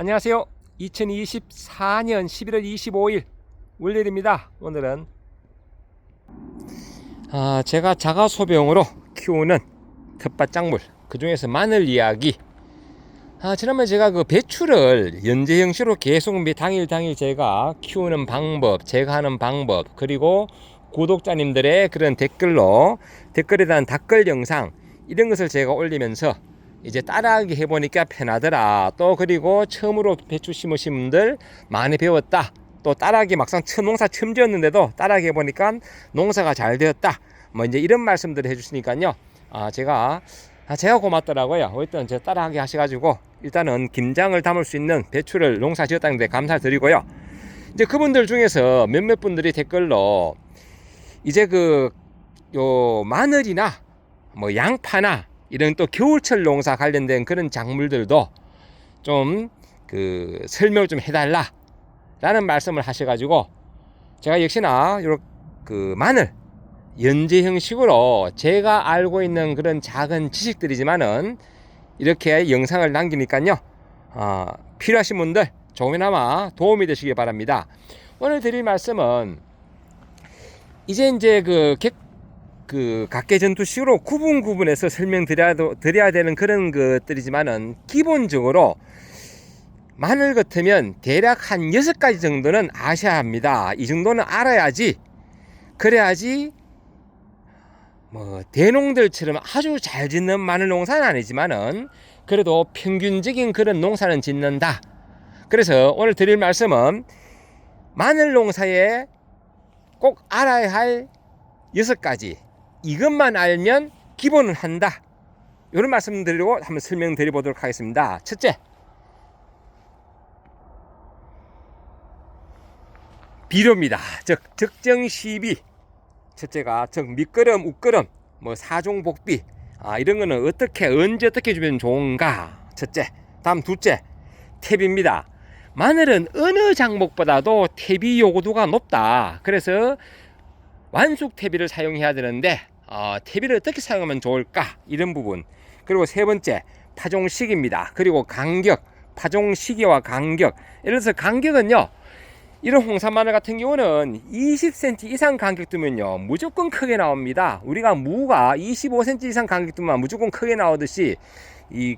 안녕하세요. 2024년 11월 25일 월요일입니다. 오늘은 아, 제가 자가 소병으로 키우는 텃밭 작물 그 중에서 마늘 이야기. 아, 지난번에 제가 그 배추를 연재 형식으로 계속 매 당일 당일 제가 키우는 방법, 제가 하는 방법, 그리고 구독자님들의 그런 댓글로 댓글에 대한 댓글 영상 이런 것을 제가 올리면서 이제 따라하기 해보니까 편하더라. 또 그리고 처음으로 배추 심으신 분들 많이 배웠다. 또 따라하기 막상 농사 처음 지었는데도 따라하기 해보니까 농사가 잘 되었다. 뭐 이제 이런 말씀들을 해주시니까요. 아 제가 아 제가 고맙더라고요. 어쨌든 제 따라하게 하셔가지고 일단은 김장을 담을 수 있는 배추를 농사 지었다는데 감사드리고요. 이제 그분들 중에서 몇몇 분들이 댓글로 이제 그 요 마늘이나 뭐 양파나 이런 또 겨울철 농사 관련된 그런 작물들도 좀 그 설명을 좀 해달라 라는 말씀을 하셔가지고 제가 역시나 요그 마늘 연재 형식으로 제가 알고 있는 그런 작은 지식들이지만은 이렇게 영상을 남기니까요 어, 필요하신 분들 조금이나마 도움이 되시기 바랍니다. 오늘 드릴 말씀은 이제 이제 그 객, 그 각계 전투식으로 구분 구분해서 설명드려야 드려야 되는 그런 것들이지만은 기본적으로 마늘 같으면 대략 한 여섯 가지 정도는 아셔야 합니다. 이 정도는 알아야지 그래야지 뭐 대농들처럼 아주 잘 짓는 마늘 농사는 아니지만은 그래도 평균적인 그런 농사는 짓는다. 그래서 오늘 드릴 말씀은 마늘 농사에 꼭 알아야 할 여섯 가지 이것만 알면 기본은 한다. 이런 말씀 드리고 한번 설명드려 보도록 하겠습니다. 첫째, 비료입니다. 즉 적정 시비. 첫째가 즉 밑거름, 웃거름, 뭐 사종복비 아, 이런 거는 어떻게 언제 어떻게 주면 좋은가? 첫째. 다음 둘째, 탭입니다. 마늘은 어느 작목보다도 퇴비 요구도가 높다. 그래서 완숙 퇴비를 사용해야 되는데 어, 퇴비를 어떻게 사용하면 좋을까? 이런 부분. 그리고 세 번째, 파종 시기입니다. 그리고 간격, 파종 시기와 간격. 예를 들어서 간격은요. 이런 홍삼 마늘 같은 경우는 20cm 이상 간격 두면요 무조건 크게 나옵니다. 우리가 무가 25cm 이상 간격 두면 무조건 크게 나오듯이 이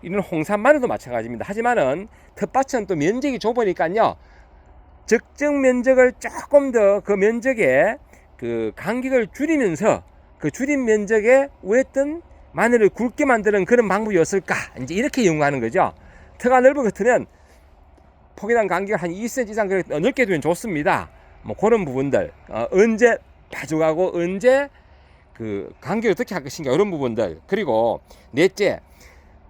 이런 홍삼 마늘도 마찬가지입니다. 하지만은 텃밭은 또 면적이 좁으니까요 적정 면적을 조금 더 그 면적에 그 간격을 줄이면서 그 줄인 면적에 우했던 마늘을 굵게 만드는 그런 방법이었을까 이제 이렇게 연구하는 거죠. 터가 넓은 것 같으면 폭이랑 간격을 한 2cm 이상 넓게 두면 좋습니다. 뭐 그런 부분들 어, 언제 파죽하고 언제 그 간격을 어떻게 할 것인가 이런 부분들 그리고 넷째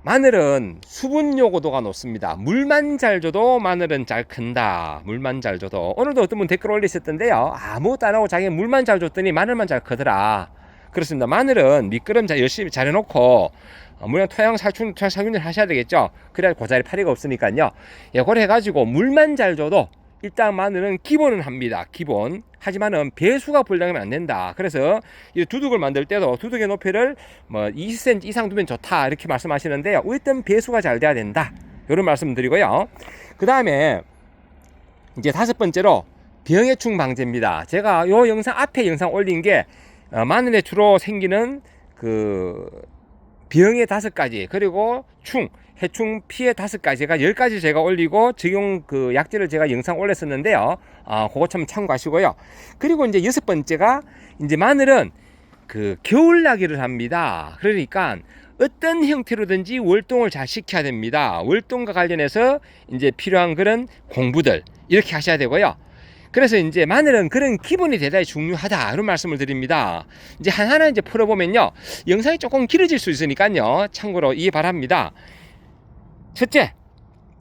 마늘은 수분 요구도가 높습니다. 물만 잘 줘도 마늘은 잘 큰다. 물만 잘 줘도 오늘도 어떤 분 댓글 올리셨던데요. 아무것도 안 하고 자기 물만 잘 줬더니 마늘만 잘 크더라. 그렇습니다. 마늘은 미끄럼 잘 열심히 잘 해놓고 어, 물론 토양 살충 살균을 하셔야 되겠죠. 그래야 고자리 파리가 없으니까요. 예, 그걸 해가지고 물만 잘 줘도 일단 마늘은 기본은 합니다. 기본. 하지만은 배수가 불량하면 안 된다. 그래서 이 두둑을 만들 때도 두둑의 높이를 뭐 20cm 이상 두면 좋다. 이렇게 말씀하시는데요. 일단 배수가 잘 돼야 된다. 이런 말씀 드리고요. 그 다음에 이제 다섯 번째로 병해충 방제입니다. 제가 요 영상 앞에 영상 올린 게 어, 마늘에 주로 생기는 그 병의 다섯 가지 그리고 충 해충 피해 다섯 가지가 열 가지 제가 올리고 적용 그 약재를 제가 영상 올렸었는데요. 아, 그거 참 참고하시고요. 그리고 이제 여섯 번째가 이제 마늘은 그 겨울 나기를 합니다. 그러니까 어떤 형태로든지 월동을 잘 시켜야 됩니다. 월동과 관련해서 이제 필요한 그런 공부들 이렇게 하셔야 되고요. 그래서 이제 마늘은 그런 기본이 대단히 중요하다 이런 말씀을 드립니다. 이제 하나하나 이제 풀어보면요 영상이 조금 길어질 수 있으니까요 참고로 이해 바랍니다. 첫째,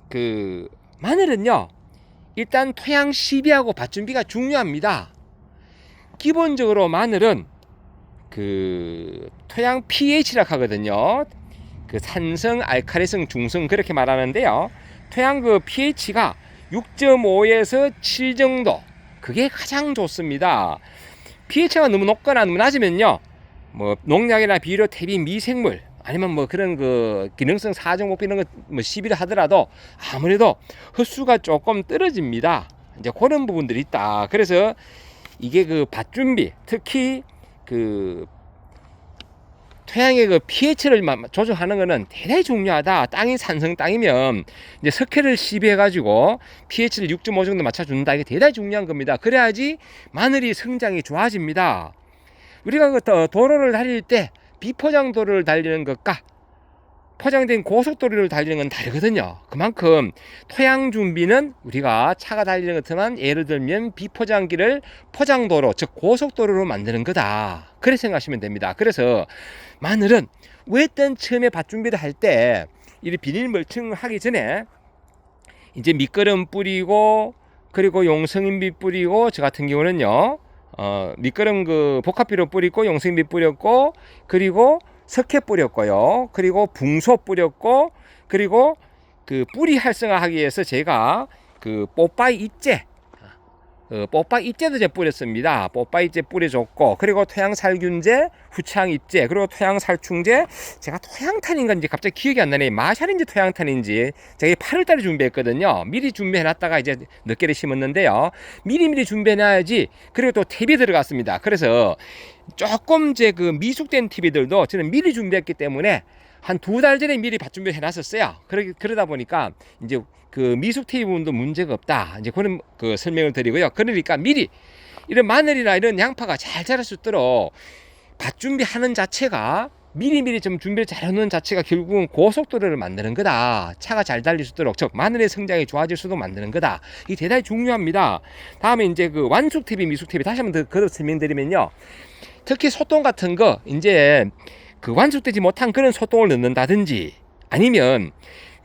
그 마늘은요 일단 토양 시비하고 밭 준비가 중요합니다. 기본적으로 마늘은 그 토양 pH라 하거든요. 그 산성, 알칼리성, 중성 그렇게 말하는데요. 토양 그 pH가 6.5에서 7 정도 그게 가장 좋습니다. pH가 너무 높거나 너무 낮으면요. 뭐 농약이나 비료, 퇴비, 미생물 아니면 뭐 그런 그 기능성 사정 목표 이런 거뭐 시비를 하더라도 아무래도 흡수가 조금 떨어집니다. 이제 그런 부분들이 있다. 그래서 이게 그 밭준비 특히 그 토양의 그 pH를 마- 조절하는 거는 대단히 중요하다. 땅이 산성 땅이면 이제 석회를 시비해 가지고 pH를 6.5 정도 맞춰준다. 이게 대단히 중요한 겁니다. 그래야지 마늘이 성장이 좋아집니다. 우리가 그 도- 도로를 달릴 때 비포장 도로를 달리는 것과 포장된 고속도로를 달리는 건 다르거든요. 그만큼 토양 준비는 우리가 차가 달리는 것처럼 예를 들면 비포장기를 포장도로 즉 고속도로로 만드는 거다. 그렇게 생각하시면 됩니다. 그래서 마늘은 왜 일단 처음에 밭 준비를 할 때 이 비닐 멀칭을 하기 전에 이제 밑거름 뿌리고 그리고 용성인비 뿌리고 저 같은 경우는요 어 밑거름 그 복합비료 뿌리고 용성인비 뿌렸고 그리고 석회 뿌렸고요. 그리고 붕소 뿌렸고 그리고 그 뿌리 활성화하기 위해서 제가 그 뽀빠이 잎제 그 뽀빠이 잎제도 제가 뿌렸습니다. 뽀빠이 잎제 뿌려줬고 그리고 토양 살균제, 후창 잎제, 그리고 토양 살충제. 제가 토양탄인 건지 갑자기 기억이 안 나네. 마샬인지 토양탄인지 제가 8월달에 준비했거든요. 미리 준비해놨다가 이제 늦게를 심었는데요. 미리 미리 준비해놔야지. 그리고 또 탭이 들어갔습니다. 그래서 조금 제 그 미숙된 TV들도 저는 미리 준비했기 때문에 한 두 달 전에 미리 밭 준비해 놨었어요. 그러, 그러다 보니까 이제 그 미숙 TV 부분도 문제가 없다. 이제 그런 그 설명을 드리고요. 그러니까 미리 이런 마늘이나 이런 양파가 잘 자랄 수 있도록 밭 준비하는 자체가 미리미리 좀 준비를 잘 해놓는 자체가 결국은 고속도로를 만드는 거다. 차가 잘 달릴 수 있도록, 즉, 마늘의 성장이 좋아질 수도 만드는 거다. 이게 대단히 중요합니다. 다음에 이제 그 완숙 TV, 미숙 TV 다시 한번 더 거듭 설명드리면요. 특히 소똥 같은 거, 이제 그 완숙되지 못한 그런 소똥을 넣는다든지 아니면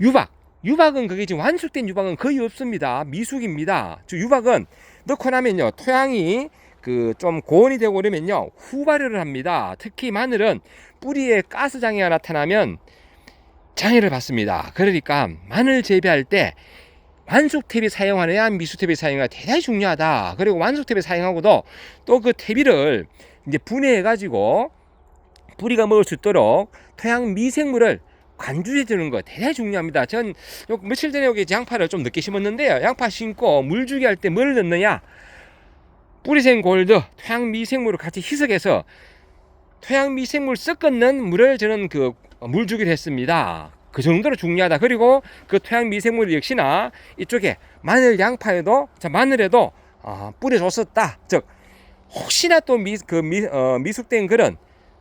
유박, 유박은 그게 지금 완숙된 유박은 거의 없습니다. 미숙입니다. 즉 유박은 넣고 나면요 토양이 그 좀 고온이 되고 그러면요 후발효를 합니다. 특히 마늘은 뿌리에 가스 장애가 나타나면 장애를 받습니다. 그러니까 마늘 재배할 때 완숙 탭이 사용하느냐 미숙 탭이 사용하느냐 대단히 중요하다. 그리고 완숙 탭이 사용하고도 또 그 탭이를 이제 분해해 가지고 뿌리가 먹을 수 있도록 토양 미생물을 관주해 주는 거 대단히 중요합니다. 전요 며칠 전에 여기 양파를 좀 늦게 심었는데요. 양파 심고 물 주기 할 때 뭘 넣느냐? 뿌리생 골드, 토양 미생물을 같이 희석해서 토양 미생물 섞었는 물을 저는 그 물 주기를 했습니다. 그 정도로 중요하다. 그리고 그 토양 미생물 역시나 이쪽에 마늘 양파에도 자 마늘에도 어, 뿌려줬었다. 즉 혹시나 또 미 그 미, 어, 미숙된 그런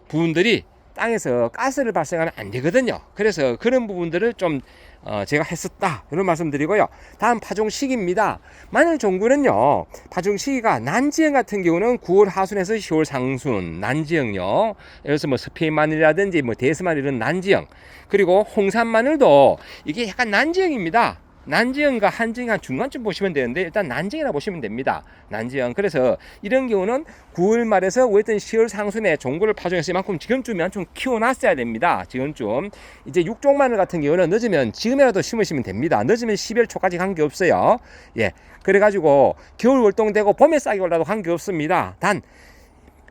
부분들이 땅에서 가스를 발생하면 안 되거든요. 그래서 그런 부분들을 좀 어, 제가 했었다 이런 말씀드리고요. 다음 파종 시기입니다. 마늘 종구는요 파종 시기가 난지형 같은 경우는 9월 하순에서 10월 상순 난지형요. 그래서 뭐 스페인 마늘이라든지 뭐 대스 마늘 이런 난지형 그리고 홍산 마늘도 이게 약간 난지형입니다. 난지형과 한지형 한 중간쯤 보시면 되는데 일단 난지형이라 보시면 됩니다. 난지형. 그래서 이런 경우는 9월 말에서 어떤 10월 상순에 종구를 파종해서 이만큼 지금쯤이면 좀 키워놨어야 됩니다. 지금쯤 이제 육종 마늘 같은 경우는 늦으면 지금이라도 심으시면 됩니다. 늦으면 12월 초까지 관계 없어요. 예. 그래가지고 겨울 월동되고 봄에 싹이 올라도 관계 없습니다. 단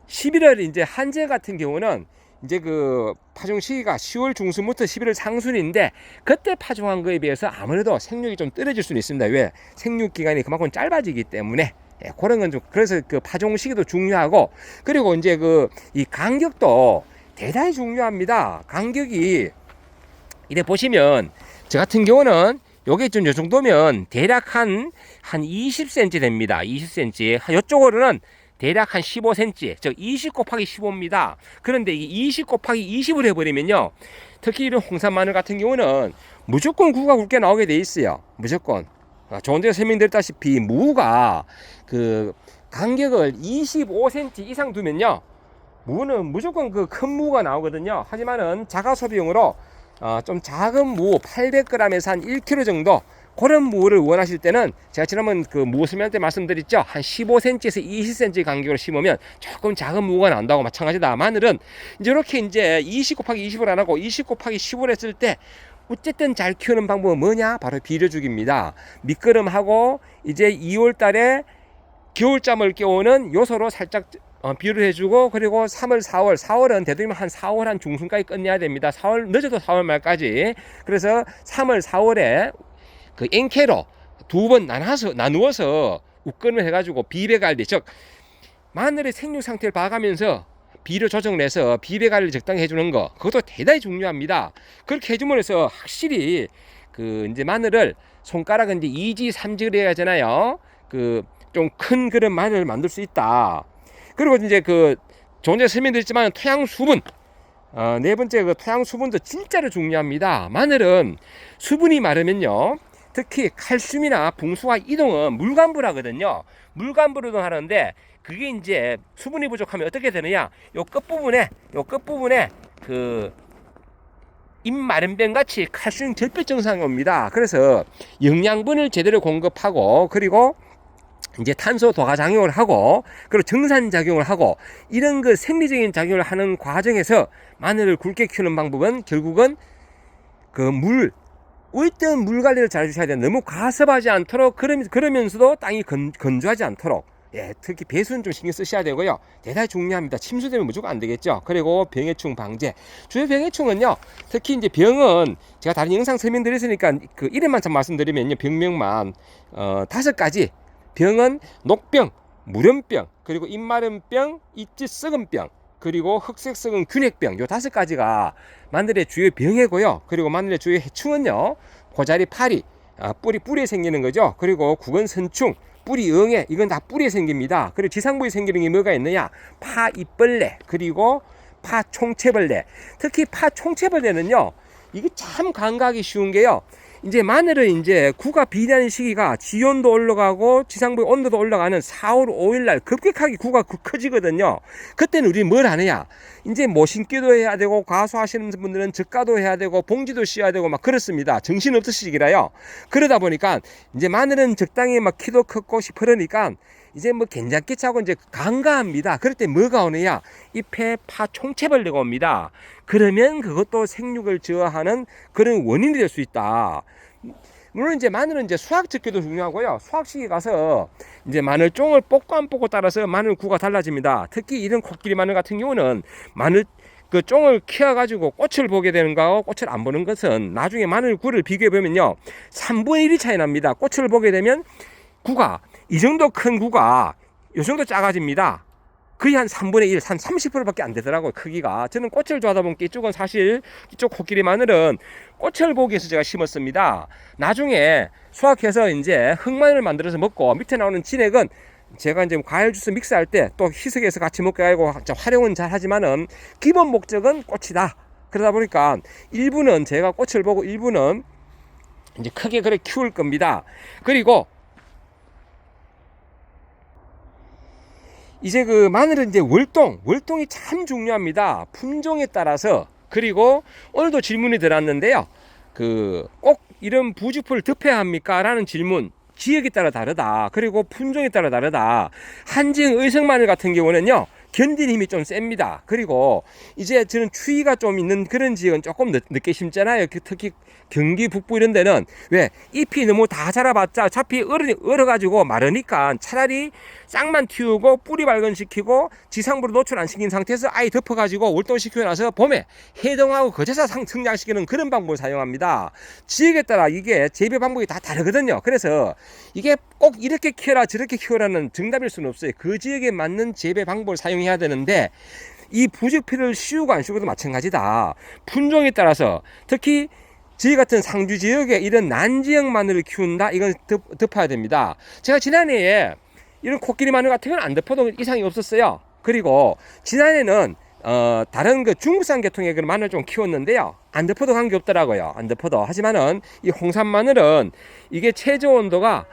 11월 이제 한재 같은 경우는 이제 그 파종 시기가 10월 중순부터 11월 상순인데 그때 파종한 거에 비해서 아무래도 생육이 좀 떨어질 수는 있습니다. 왜? 생육 기간이 그만큼 짧아지기 때문에 예, 그런 건 좀 그래서 그 파종 시기도 중요하고 그리고 이제 그 이 간격도 대단히 중요합니다. 간격이 이래 보시면 저 같은 경우는 요게 좀요 정도면 대략 한 한 20cm 됩니다. 20cm. 한 요쪽으로는 대략 한 15cm, 즉 20 곱하기 15입니다. 그런데 이 20 곱하기 20을 해버리면요. 특히 이런 홍산 마늘 같은 경우는 무조건 구가 굵게 나오게 돼 있어요. 무조건. 아, 조금 전에 설명드렸다시피 무가 그 간격을 25cm 이상 두면요. 무는 무조건 그 큰 무가 나오거든요. 하지만은 자가 소비용으로 어, 좀 작은 무 800g에서 한 1kg 정도 그런 무를 원하실 때는 제가 지난번 그무 설명할 때 말씀드렸죠. 한 15cm에서 20cm 간격으로 심으면 조금 작은 무가 나온다고 마찬가지다. 마늘은 이제 이렇게 이제 20 곱하기 20을 안 하고 20 곱하기 15를 했을 때 어쨌든 잘 키우는 방법은 뭐냐? 바로 비료주기입니다. 밑거름하고 이제 2월 달에 겨울잠을 깨우는 요소로 살짝 어, 비료를 해주고 그리고 3월, 4월, 4월은 대통령 한 4월 한 중순까지 끝내야 됩니다. 4월 늦어도 4월 말까지. 그래서 3월, 4월에 그 엔케로 두 번 나눠서 나누어서 웃건을 해가지고 비배 관리 즉 마늘의 생육 상태를 봐가면서 비료 조정을 해서 비배 관리를 적당히 해주는 거 그것도 대단히 중요합니다. 그렇게 해주면 해서 확실히 그 이제 마늘을 손가락은 이제 2지 3지를 해야 하잖아요. 그 좀 큰 그런 마늘을 만들 수 있다. 그리고 이제 그 전에 설명드렸지만 토양 수분 어, 네 번째 그 토양 수분도 진짜로 중요합니다. 마늘은 수분이 마르면요. 특히 칼슘이나 붕수와 이동은 물감부라거든요. 물감부로도 하는데 그게 이제 수분이 부족하면 어떻게 되느냐? 요 끝부분에 요 끝부분에 그 입마른병 같이 칼슘 절벽 증상이 옵니다. 그래서 영양분을 제대로 공급하고 그리고 이제 탄소 도가 작용을 하고 그리고 정산 작용을 하고 이런 그 생리적인 작용을 하는 과정에서 마늘을 굵게 키우는 방법은 결국은 그물 올때는 물 관리를 잘 해주셔야 돼요. 너무 과습하지 않도록 그러면, 그러면서도 땅이 건, 건조하지 않도록 예, 특히 배수는 좀 신경 쓰셔야 되고요. 대단히 중요합니다. 침수되면 무조건 안 되겠죠. 그리고 병해충 방제. 주요 병해충은요. 특히 이제 병은 제가 다른 영상 설명드렸으니까 그 이름만 참 말씀드리면요. 병명만 어, 다섯 가지. 병은 녹병, 물염병, 그리고 입마름병, 입지 썩은병, 그리고 흑색 썩은 균핵병 요 다섯 가지가 마늘의 주요 병이고요. 그리고 마늘의 주요 해충은요. 고자리 파리, 아, 뿌리 뿌리에 생기는 거죠. 그리고 구근 선충, 뿌리 응애 이건 다 뿌리에 생깁니다. 그리고 지상부에 생기는 게 뭐가 있느냐? 파 잎벌레 그리고 파 총채벌레. 특히 파 총채벌레는요. 이게 참 감각이 쉬운 게요. 이제 마늘은 이제 구가 비대하는 시기가 지온도 올라가고 지상부의 온도도 올라가는 4월 5일 날 급격하게 구가 크- 커지거든요. 그때는 우리 뭘 하느냐? 이제 모신기도 해야 되고 과수하시는 분들은 적가도 해야 되고 봉지도 씌워야 되고 막 그렇습니다. 정신 없으시기라요. 그러다 보니까 이제 마늘은 적당히 막 키도 컸고 시퍼러니까 이제 뭐 괜찮게 차고 이제 간가합니다. 그럴 때 뭐가 오느냐? 잎에 파 총체벌레가 옵니다. 그러면 그것도 생육을 저하는 그런 원인이 될 수 있다. 물론 이제 마늘은 이제 수확 적기도 중요하고요. 수확 시기 가서 이제 마늘 종을 뽑고 안 뽑고 따라서 마늘 구가 달라집니다. 특히 이런 코끼리 마늘 같은 경우는 마늘 그 종을 키워가지고 꽃을 보게 되는 거하고 꽃을 안 보는 것은 나중에 마늘 구를 비교해 보면요. 3분의 1이 차이 납니다. 꽃을 보게 되면 구가 이 정도 큰 구가 이 정도 작아집니다. 거의 한 3분의 1, 한 30%밖에 안 되더라고요, 크기가. 저는 꽃을 좋아하다 보니까 이쪽은 사실 이쪽 코끼리 마늘은 꽃을 보기 위해서 제가 심었습니다. 나중에 수확해서 이제 흑마늘을 만들어서 먹고 밑에 나오는 진액은 제가 이제 과일 주스 믹스할 때 또 희석해서 같이 먹게 하고 활용은 잘 하지만은 기본 목적은 꽃이다. 그러다 보니까 일부는 제가 꽃을 보고 일부는 이제 크게 그래 키울 겁니다. 그리고 이제 그 마늘은 이제 월동, 월동이 참 중요합니다. 품종에 따라서 그리고 오늘도 질문이 들어왔는데요. 그 꼭 이런 부직포를 덮여야 합니까? 라는 질문. 지역에 따라 다르다. 그리고 품종에 따라 다르다. 한지흥 의성 마늘 같은 경우는요. 견디는 힘이 좀 셉니다. 그리고 이제 저는 추위가 좀 있는 그런 지역은 조금 늦, 늦게 심잖아요. 그 특히 경기 북부 이런 데는 왜 잎이 너무 다 자라봤자 어차피 얼어, 얼어가지고 마르니까 차라리 싹만 틔우고 뿌리 발근시키고 지상부로 노출 안 시킨 상태에서 아예 덮어가지고 월동시키고 나서 봄에 해동하고 거제사 상 성장시키는 그런 방법을 사용합니다. 지역에 따라 이게 재배 방법이 다 다르거든요. 그래서 이게 꼭 이렇게 키워라 저렇게 키워라는 정답일 수는 없어요. 그 지역에 맞는 재배 방법을 사용 해야 되는데 이 부직피를 씌우고 안 씌우고도 마찬가지다. 품종에 따라서 특히 저희 같은 상주 지역에 이런 난지역 마늘을 키운다 이건 덮, 덮어야 됩니다. 제가 지난해에 이런 코끼리 마늘 같은 건 안 덮어도 이상이 없었어요. 그리고 지난해는 어, 다른 그 중국산 계통의 그 마늘 좀 키웠는데요. 안 덮어도 관계 없더라고요. 안 덮어도. 하지만은 이 홍산 마늘은 이게 최저 온도가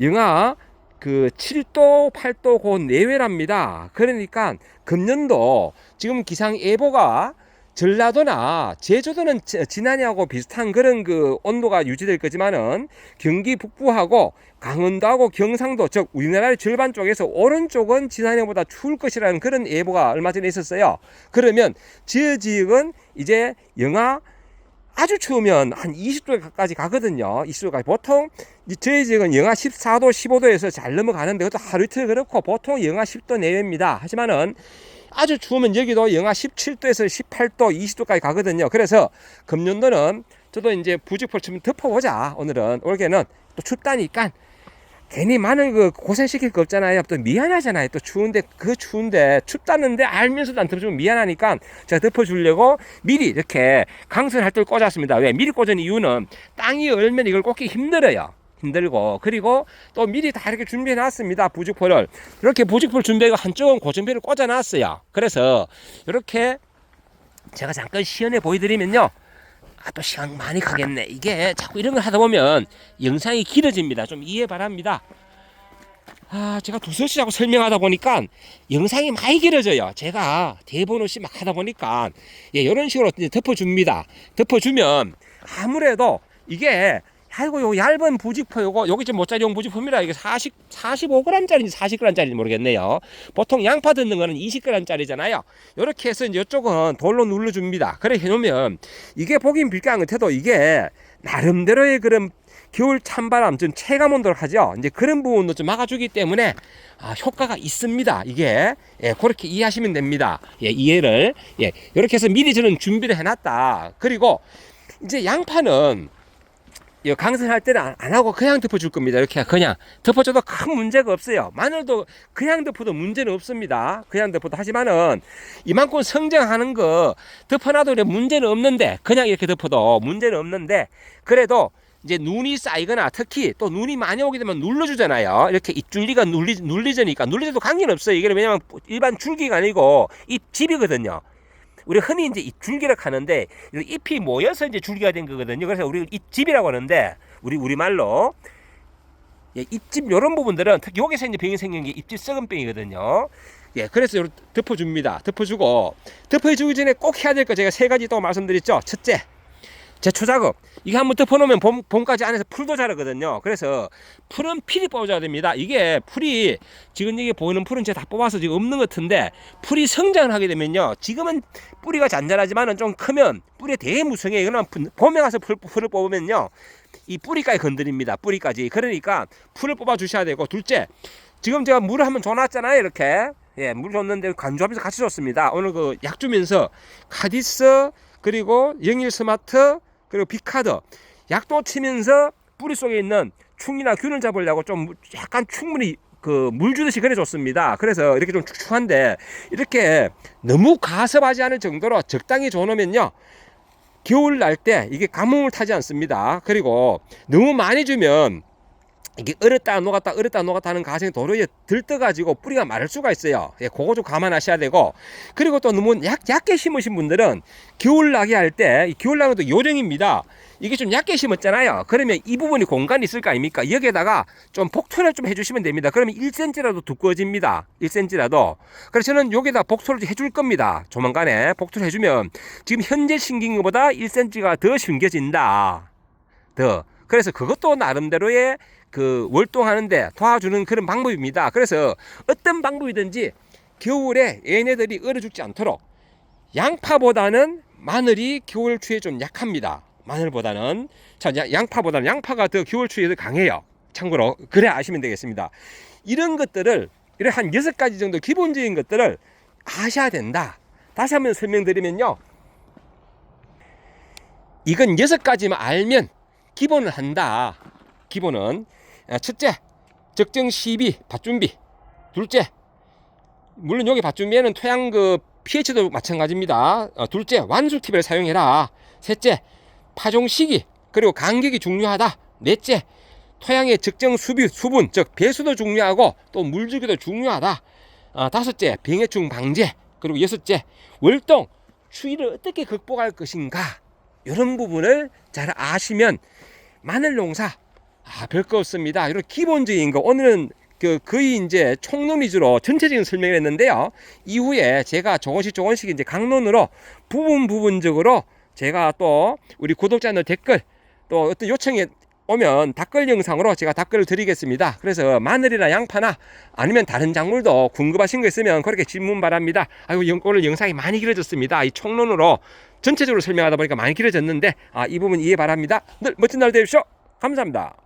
영하 그 7도, 8도 그 내외랍니다. 그러니까 금년도 지금 기상 예보가 전라도나 제주도는 지- 지난해하고 비슷한 그런 그 온도가 유지될 거지만은 경기 북부하고 강원도하고 경상도 즉 우리나라의 절반 쪽에서 오른쪽은 지난해보다 추울 것이라는 그런 예보가 얼마 전에 있었어요. 그러면 저 지역은 이제 영하 아주 추우면 한 20도까지 가거든요. 20도까지. 보통 이 저희 지역은 영하 14도, 15도에서 잘 넘어가는데 그것도 하루 이틀 그렇고 보통 영하 10도 내외입니다. 하지만은 아주 추우면 여기도 영하 17도에서 18도, 20도까지 가거든요. 그래서 금년도는 저도 이제 부직포를 좀 덮어보자. 오늘은 올게는 또 춥다니까 괜히 마늘 그 고생시킬 거 없잖아요. 또 미안하잖아요. 또 추운데 그 추운데 춥다는데 알면서도 안 덮어주면 미안하니까 제가 덮어주려고 미리 이렇게 강선 할때 꽂았습니다. 왜 미리 꽂은 이유는 땅이 얼면 이걸 꽂기 힘들어요. 힘들고 그리고 또 미리 다 이렇게 준비해 놨습니다 부직포를 이렇게 부직포를 준비하고 한쪽은 고정비를 꽂아 놨어요 그래서 이렇게 제가 잠깐 시연해 보여드리면요 아 또 시간 많이 가겠네. 이게 자꾸 이런 걸 하다 보면 영상이 길어집니다. 좀 이해 바랍니다. 아 제가 두서시라고 설명하다 보니까 영상이 많이 길어져요. 제가 대본 없이 막 하다 보니까. 예 이런 식으로 덮어줍니다. 덮어주면 아무래도 이게 아이고 요 얇은 부직포 요거 여기 좀 모짜리용 부직포입니다. 이게 40 45g짜리인지 40g짜리인지 모르겠네요. 보통 양파 듣는 거는 20g짜리잖아요. 이렇게 해서 이제 이쪽은 돌로 눌러 줍니다. 그래 해 놓으면 이게 보긴 빌까 같아도 이게 나름대로의 그런 겨울 찬바람 좀 체감 온도를 하죠. 이제 그런 부분도 좀 막아주기 때문에 아, 효과가 있습니다. 이게. 예, 그렇게 이해하시면 됩니다. 예, 이해를. 예, 이렇게 해서 미리 저는 준비를 해놨다. 그리고 이제 양파는 이 강선할 때는 안- 안 하고 그냥 덮어줄 겁니다. 이렇게 그냥 덮어줘도 큰 문제가 없어요. 마늘도 그냥 덮어도 문제는 없습니다. 그냥 덮어도 하지만은 이만큼 성장하는 거 덮어놔도 문제는 없는데 그냥 이렇게 덮어도 문제는 없는데 그래도 이제 눈이 쌓이거나 특히 또 눈이 많이 오게 되면 눌러주잖아요. 이렇게 입줄기가 눌리, 눌리저니까 눌리져도 관계는 없어요. 이게 왜냐면 일반 줄기가 아니고 잎집이거든요. 우리 흔히 이제 이 줄기를 하는데 이 잎이 모여서 이제 줄기가 된 거거든요. 그래서 우리 잎집이라고 하는데 우리 우리 말로 예, 잎집 이런 부분들은 특히 여기서 이제 병이 생긴 게 잎집 썩은 병이거든요. 예, 그래서 요렇게 덮어줍니다. 덮어주고 덮어주기 전에 꼭 해야 될 거 제가 세 가지 또 말씀드렸죠. 첫째, 제초 작업. 이게 한번 덮어놓으면 봄, 봄까지 안에서 풀도 자르거든요. 그래서 풀은 필히 뽑아줘야 됩니다. 이게 풀이 지금 이게 보이는 풀은 제가 다 뽑아서 지금 없는 것 같은데 풀이 성장을 하게 되면요. 지금은 뿌리가 잔잔하지만은 좀 크면 뿌리에 대해 무성해. 그러면 봄에 가서 풀, 풀을 뽑으면요. 이 뿌리까지 건드립니다. 뿌리까지. 그러니까 풀을 뽑아 주셔야 되고 둘째, 지금 제가 물을 한번 줘놨잖아요. 이렇게 예, 물 줬는데 간주하면서 같이 줬습니다. 오늘 그 약 주면서 카디스 그리고 영일 스마트 그리고 비카드 약도 치면서 뿌리 속에 있는 충이나 균을 잡으려고 좀 무- 약간 충분히 그 물 주듯이 그래 줬습니다. 그래서 이렇게 좀 축축한데 이렇게 너무 가섭하지 않을 정도로 적당히 줘놓으면요. 겨울 날 때 이게 가뭄을 타지 않습니다. 그리고 너무 많이 주면 이게 얼었다 녹았다 얼었다 녹았다 하는 과정이 도로에 들떠가지고 뿌리가 마를 수가 있어요. 예, 그거 좀 감안하셔야 되고 그리고 또 너무 약, 얕게 심으신 분들은 겨울나게 할 때 겨울나는 또 요령입니다. 이게 좀 얕게 심었잖아요. 그러면 이 부분이 공간이 있을 거 아닙니까? 여기에다가 좀 복토를 좀 해주시면 됩니다. 그러면 1cm라도 두꺼워집니다. 1cm라도. 그래서 저는 여기다 복토를 좀 해줄 겁니다. 조만간에 복토를 해주면 지금 현재 심긴 것보다 1cm가 더 심겨진다. 더. 그래서 그것도 나름대로의 그 월동하는데 도와주는 그런 방법입니다. 그래서 어떤 방법이든지 겨울에 얘네들이 얼어 죽지 않도록 양파보다는 마늘이 겨울 추위에 좀 약합니다. 마늘보다는 자 야- 양파보다는 양파가 더 겨울 추위에 더 강해요. 참고로 그래 아시면 되겠습니다. 이런 것들을 이런 한 여섯 가지 정도 기본적인 것들을 아셔야 된다. 다시 한번 설명드리면요. 이건 여섯 가지만 알면 기본을 한다. 기본은 아, 첫째 적정 시비 밭준비. 둘째 물론 여기 밭준비에는 토양 그 pH도 마찬가지입니다. 어, 둘째 완수 팁을 사용해라. 셋째 파종 시기 그리고 간격이 중요하다. 넷째 토양의 적정 수비 수분 즉 배수도 중요하고 또 물주기도 중요하다. 어, 다섯째 병해충 방제 그리고 여섯째 월동 추위를 어떻게 극복할 것인가? 이런 부분을 잘 아시면 마늘 농사 아, 별거 없습니다. 이런 기본적인 거 오늘은 그 거의 이제 총론 위주로 전체적인 설명을 했는데요. 이후에 제가 조금씩 조금씩 이제 강론으로 부분 부분적으로 제가 또 우리 구독자들 댓글 또 어떤 요청이 오면 댓글 영상으로 제가 댓글을 드리겠습니다. 그래서 마늘이나 양파나 아니면 다른 작물도 궁금하신 거 있으면 그렇게 질문 바랍니다. 영- 오늘 영상이 많이 길어졌습니다. 이 총론으로 전체적으로 설명하다 보니까 많이 길어졌는데 아, 이 부분 이해 바랍니다. 늘 멋진 날 되십시오. 감사합니다.